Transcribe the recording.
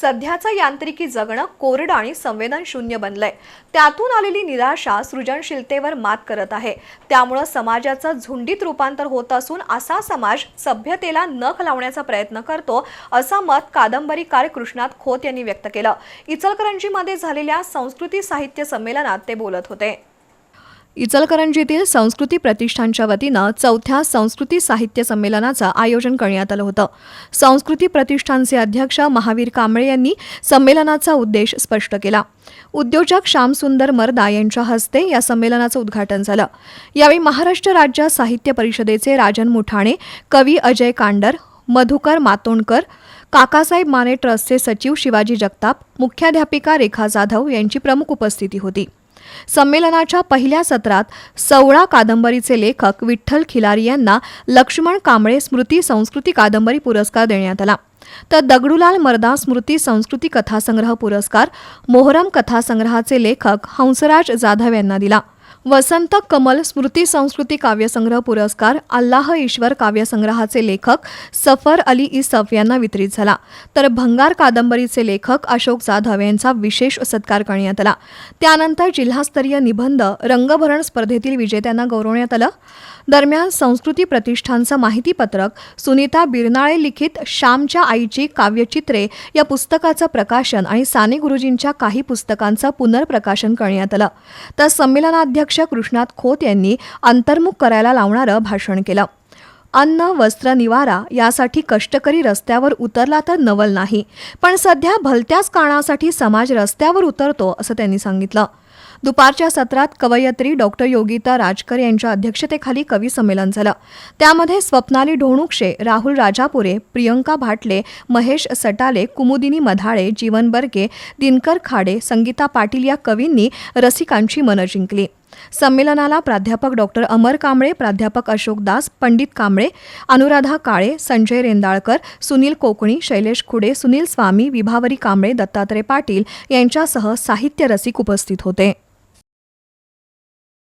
सध्याचं यांत्रिकी जगणं कोरडं आणि संवेदनशून्य बनलंय. त्यातून आलेली निराशा सृजनशीलतेवर मात करत आहे. त्यामुळं समाजाचं झुंडीत रूपांतर होत असून असा समाज सभ्यतेला नख लावण्याचा प्रयत्न करतो असं मत कादंबरीकार कृष्णात खोत यांनी व्यक्त केलं. इचलकरंजीमध्ये झालेल्या संस्कृती साहित्य संमेलनात ते बोलत होते. इचलकरंजीतील संस्कृती प्रतिष्ठानच्या वतीनं चौथ्या संस्कृती साहित्य संमेलनाचं आयोजन करण्यात आलं होतं. संस्कृती प्रतिष्ठानचे अध्यक्ष महावीर कांबळे यांनी संमेलनाचा उद्देश स्पष्ट केला. उद्योजक श्यामसुंदर मर्दा यांच्या हस्ते या संमेलनाचं उद्घाटन झालं. यावेळी महाराष्ट्र राज्य साहित्य परिषदेचे राजन मुठाणे कवी अजय कांडर मधुकर मातोंडकर काकासाहेब माने ट्रस्टचे सचिव शिवाजी जगताप मुख्याध्यापिका रेखा जाधव यांची प्रमुख उपस्थिती होती. संमेलनाच्या पहिल्या सत्रात सवळा कादंबरीचे लेखक विठ्ठल खिलारी यांना लक्ष्मण कांबळे स्मृती संस्कृती कादंबरी पुरस्कार देण्यात आला. तर दगडूलाल मर्दा स्मृती संस्कृती कथासंग्रह पुरस्कार मोहरम कथासंग्रहाचे लेखक हंसराज जाधव यांना दिला. वसंत कमल स्मृती संस्कृती काव्यसंग्रह पुरस्कार अल्लाह ईश्वर काव्यसंग्रहाचे लेखक सफर अली इसफ यांना वितरित झाला. तर भंगार कादंबरीचे लेखक अशोक जाधव यांचा विशेष सत्कार करण्यात आला. त्यानंतर जिल्हास्तरीय निबंध रंगभरण स्पर्धेतील विजेत्यांना गौरवण्यात आलं. दरम्यान संस्कृती प्रतिष्ठानचं माहितीपत्रक सुनीता बिरनाळे लिखित श्यामच्या आईची काव्यचित्रे या पुस्तकाचं प्रकाशन आणि साने गुरुजींच्या काही पुस्तकांचं पुनर्प्रकाशन करण्यात आलं. तर संमेलनाध्यक्ष कृष्णात खोत यांनी अंतर्मुख करायला लावणारं भाषण केलं. अन्न वस्त्र निवारा यासाठी कष्टकरी रस्त्यावर उतरला तर नवल नाही पण सध्या भलत्याच कारणासाठी समाज रस्त्यावर उतरतो असं त्यांनी सांगितलं. दुपारच्या सत्रात कवयित्री डॉक्टर योगिता राजकर यांच्या अध्यक्षतेखाली कवी संमेलन झालं. त्यामध्ये स्वप्नाली ढोणुक्षे राहुल राजापुरे प्रियंका भाटले महेश सटाले कुमुदिनी मधाळे जीवन बर्गे दिनकर खाडे संगीता पाटील या कवींनी रसिकांची मनं जिंकली. संमेलनाला प्राध्यापक डॉक्टर अमर कांबळे प्राध्यापक अशोक दास पंडित कांबळे अनुराधा काळे संजय रेंदाळकर सुनील कोकणी शैलेश खुडे सुनील स्वामी विभावरी कांबळे दत्तात्रय पाटील यांच्यासह साहित्य रसिक उपस्थित होते.